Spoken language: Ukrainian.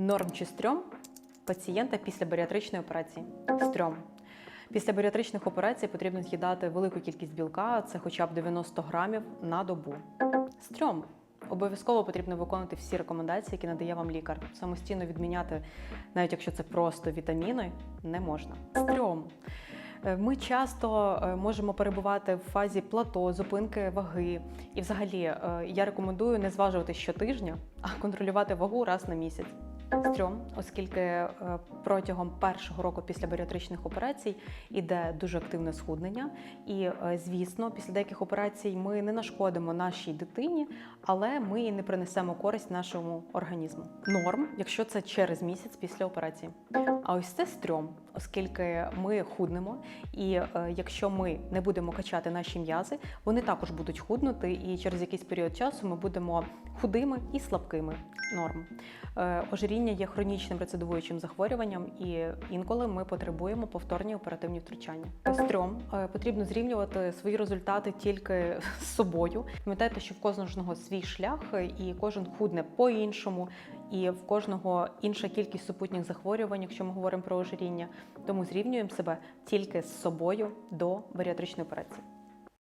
Норм чи стрьом пацієнта після баріатричної операції. Стрьом. Після баріатричних операцій потрібно з'їдати велику кількість білка, це хоча б 90 грамів на добу. Стрьом. Обов'язково потрібно виконувати всі рекомендації, які надає вам лікар. Самостійно відміняти, навіть якщо це просто вітаміни, не можна. Стрьом. Е, Ми часто е, можемо перебувати в фазі плато, зупинки ваги. І взагалі е, я рекомендую не зважувати щотижня, а контролювати вагу раз на місяць. Стрьом, оскільки е, протягом першого року після баріатричних операцій іде дуже активне схуднення. І, е, звісно, після деяких операцій ми не нашкодимо нашій дитині, але ми і не принесемо користь нашому організму. Норм, якщо це через місяць після операції. А ось це стрьом, оскільки ми худнемо, і е, якщо ми не будемо качати наші м'язи, вони також будуть худнути, і через якийсь період часу ми будемо худими і слабкими. Норм. Е, ожиріння є хронічним рецидивуючим захворюванням, і інколи ми потребуємо повторні оперативні втручання. Стрьом е, потрібно зрівнювати свої результати тільки з собою. Пам'ятайте, що в кожного свій шлях, і кожен худне по-іншому, і в кожного інша кількість супутніх захворювань, якщо ми говоримо про ожиріння. Тому зрівнюємо себе тільки з собою до баріатричної операції.